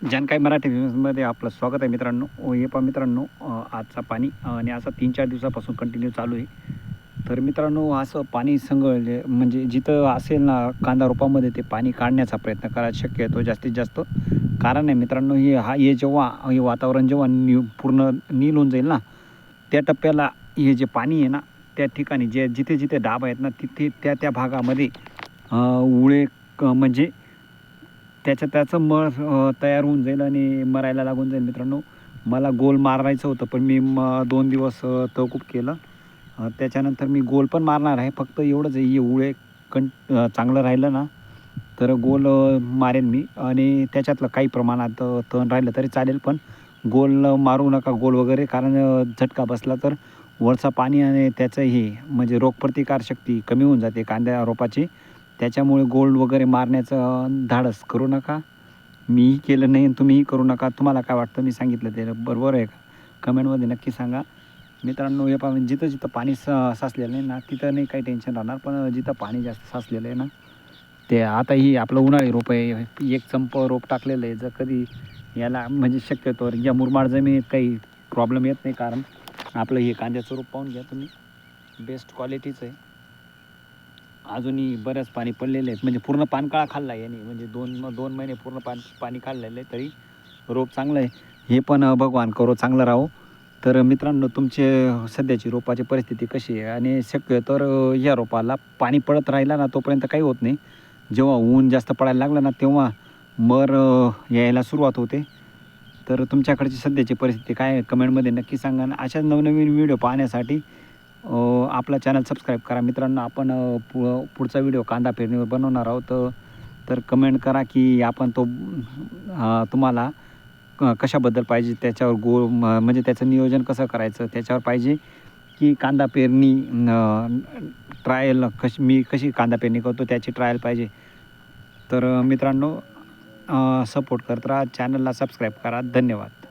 जानकाई मराठी न्यूजमध्ये आपलं स्वागत आहे मित्रांनो. ओ, हे पा मित्रांनो आजचा पाणी आणि असा तीन चार दिवसापासून कंटिन्यू चालू आहे. तर मित्रांनो असं पाणी संगळले म्हणजे जिथं असेल ना कांदा रोपामध्ये ते पाणी काढण्याचा प्रयत्न करायला शक्य आहे तो जास्तीत जास्त. कारण आहे मित्रांनो हे हा हे जेव्हा हे वातावरण जेव्हा नी पूर्ण नील होऊन जाईल ना त्या टप्प्याला हे जे पाणी आहे ना त्या ठिकाणी जे जिथे जिथे डाब आहेत ना तिथे त्या त्या भागामध्ये उळे क- म्हणजे त्याच्या त्याचं मळ तयार होऊन जाईल आणि मरायला लागून जाईल मित्रांनो. मला गोल मारायचं होतं पण मी म दोन दिवस तहकूब केलं. त्याच्यानंतर मी गोल पण मारणार आहे. फक्त एवढंच एवढे उळे कं चांगलं राहिलं ना तर गोल मारेन मी. आणि त्याच्यातलं काही प्रमाणात तण राहिलं तरी चालेल पण गोल मारू नका गोल वगैरे कारण झटका बसला तर वरचा पाणी आणि त्याचं हे म्हणजे रोगप्रतिकारशक्ती कमी होऊन जाते कांद्या रोपाची. त्याच्यामुळे गोल्ड वगैरे मारण्याचं धाडस करू नका. मीही केलं नाही आणि तुम्हीही करू नका. तुम्हाला काय वाटतं? मी सांगितलं ते. बरोबर आहे का? कमेंटमध्ये नक्की सांगा. मित्रांनो हे पा जिथं जिथं पाणी स साचलेलं आहे ना तिथं नाही काही टेन्शन राहणार पण जिथं पाणी जास्त साचलेलं आहे ना ते आता ही आपलं उन्हाळी रोप आहे. एक चंप रोप टाकलेलं आहे. जर कधी याला म्हणजे शक्यतो या मुरमाड जमिनीत काही प्रॉब्लेम येत नाही. कारण आपलं हे कांद्याचं रोप पाहून घ्या तुम्ही. बेस्ट क्वालिटीचं आहे. अजूनही बऱ्याच पाणी पडलेले आहेत म्हणजे पूर्ण पानकाळा खाल्ला आहे याने. म्हणजे दोन दोन महिने पूर्ण पान पाणी खाल्लेलं आहे तरी रोप चांगलं आहे. हे पण भगवान करो चांगलं राहो. तर मित्रांनो तुमचे सध्याची रोपाची परिस्थिती कशी आहे? आणि शक्य तर या रोपाला पाणी पडत राहिला ना तोपर्यंत काही होत नाही. जेव्हा ऊन जास्त पडायला लागलं ना तेव्हा मर यायला सुरुवात होते. तर तुमच्याकडची सध्याची परिस्थिती काय आहे? कमेंटमध्ये नक्की सांगा. आणि अशाच नवनवीन व्हिडिओ पाहण्यासाठी आपला चॅनल सबस्क्राईब करा. मित्रांनो आपण पु पुढचा व्हिडिओ कांदा पेरणीवर बनवणार आहोत. तर कमेंट करा की आपण तो तुम्हाला क- कशाबद्दल पाहिजे? त्याच्यावर गो म- म्हणजे त्याचं नियोजन कसं करायचं? त्याच्यावर पाहिजे की कांदा पेरणी ट्रायल कशी मी कशी कांदा पेरणी करतो त्याची ट्रायल पाहिजे. तर मित्रांनो सपोर्ट करत राहा. चॅनलला सबस्क्राईब करा. धन्यवाद.